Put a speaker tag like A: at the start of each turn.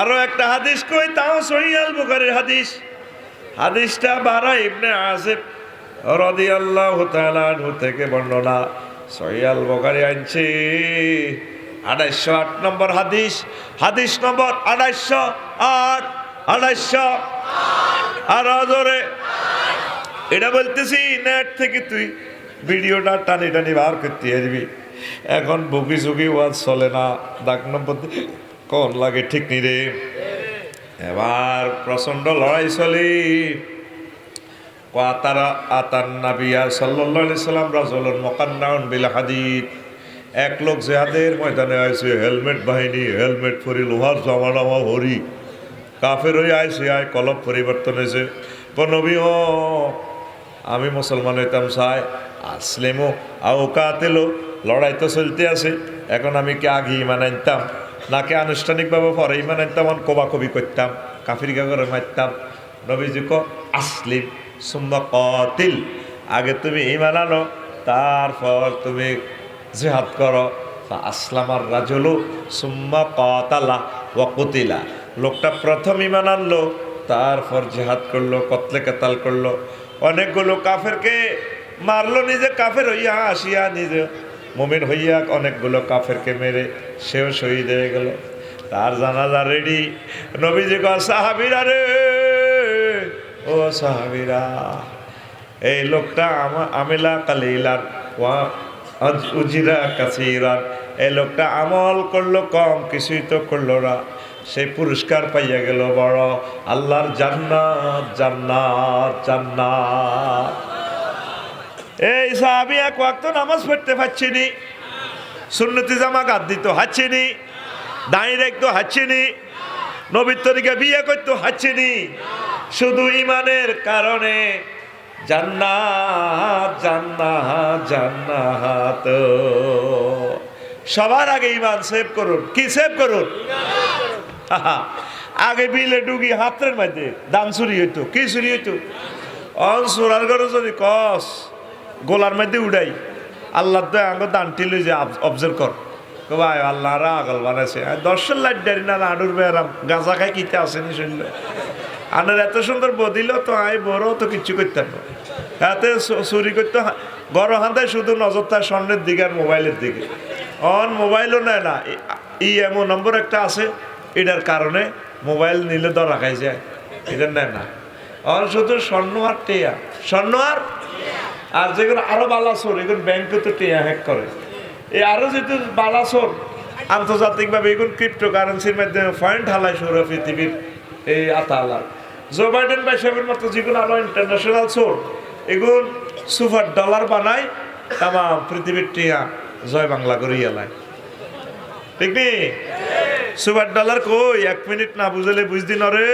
A: আরও একটা হাদিস কই, তাও সহিয়াল বুখারীর হাদিস। হাদিসটা বারা ইবনে আসিফ রাদিয়াল্লাহু তাআলা আনহু থেকে বর্ণনা। সহিয়াল বুখারী আনছে। আড়াইশো আট নম্বর হাদিস। হাদিস নম্বর আড়াইশো আট। আড়াইশো আর জোরে। এটা বলতেছি, নেট থেকে তুই ভিডিওটা টানি টানি বার করতে আসবি এখন বুকি সুকি ওয়াজ চলে না। ডাক নম্বর কোন লাগে ঠিক নি রে। এবার প্রচণ্ড লড়াই চলি। কাতারা আতান নাবিয়া আলাইহি সাল্লাম রাজুলুন মুকান্নাউন বিল হাদিদ। এক লোক জেহাদের ময়দানে আইছে, হেলমেট বাহিনী, হেলমেট পরি, লোহার জামা নামা ভরি। কাফের হয়ে আইসে আয় কলব পরিবর্তন হয়েছে। নবী, ও, আমি মুসলমান হইতাম চাই আসলেমও আও কাতেলো লড়াই তো চলতে আছে। এখন আমি কি আগে ইমান আনতাম নাকি আনুষ্ঠানিকভাবে পরে ইমান আনতাম কবাকবি করতাম, কাফির গাগরে মারতাম। নবীজি ক আসলিম সুম্মা কতিল, আগে তুমি ইমান আনো, তারপর তুমি জেহাদ করো। আসলামার রাজুলু, সুম্মা কতালা ওয়াকুতিলা লোকটা প্রথম ইমান আনলো, তারপর জেহাদ করল, কতলে কেতাল করল। অনেকগুলো কাফেরকে মারলো, নিজে কাফের হইয়া আসিয়া নিজে মুমিন হইয়া অনেকগুলো কাফেরকে মেরে সেও শহীদ হয়ে গেল। তার জানাজা রেডি নবীজি কয়, সাহাবিরা রে! ও সাহাবিরা, এই লোকটা আমা, আমেলা কালিলার উজিরা কাসিরান এই লোকটা আমল করল কম, কিছুই তো করল না। সেই পুরস্কার পাইয়া গেল বড়। আল্লাহর জান্নাত জান্নাত জান্নাত। এই সাহাবি এক ওয়াক্ত নামাজ পড়তে পারছিনি। সুন্নতি জামা গাদ দিত হাচ্ছিনি দাঁড়িয়ে রাখতো হাচ্ছিনি নবীর তরিকে বিয়ে করতো হাচ্ছিনি শুধু ইমানের কারণে জান্নাত জান্নাত জান্নাত। সবার আগে ইমান সেভ করুন। কি সেভ করুন? আগে বিলে ডুগি হাতের মধ্যে দাম চুরি হইতো। কি চুরি হইতো? অন চোরার ঘরে যদি কস গোলার মধ্যে উড়াই। আল্লাহ তো আঙ্গ দানটি লই যে অবজার্ভ কর। ভাই, আল্লাহ রা আগল বানাইছে দর্শন লাইট ডারি না আডুর বেড়াম গাঁজা খাই কিতে আসেনি শুনলে আনার এত সুন্দর বদিল তো আই বড় তো কিচ্ছু করতাম না চু- চুরি করতে গড় হাতে শুধু নজর তার স্বর্ণের দিকে আর মোবাইলের দিকে। অন মোবাইলও নেয় না। ই এমন নম্বর একটা আছে। এটার কারণে মোবাইল নিলে ধরা খাই যায় এটা নেয় না। অন শুধু স্বর্ণ আর টেয়া। স্বর্ণ আর আর যেগুলো আরও বালাসোর এগুলো ব্যাংকে তো টেয়া হ্যাক করে। এই আরও যেহেতু বালাসোর, আন্তর্জাতিকভাবে এগুলো ক্রিপ্টো কারেন্সির মাধ্যমে পয়েন্ট হালায় সৌর পৃথিবীর এই আতালার। জো বাইডেন বাই সাহেবের মতো যেগুলো আরও ইন্টারন্যাশনাল সোর এগুলো সুপার ডলার বানায়, তামাম পৃথিবীর টিয়া জয় বাংলা করিয়া লাই ঠিক নি সুপার ডলার কই? এক মিনিট না বুঝলে বুঝদিন রে।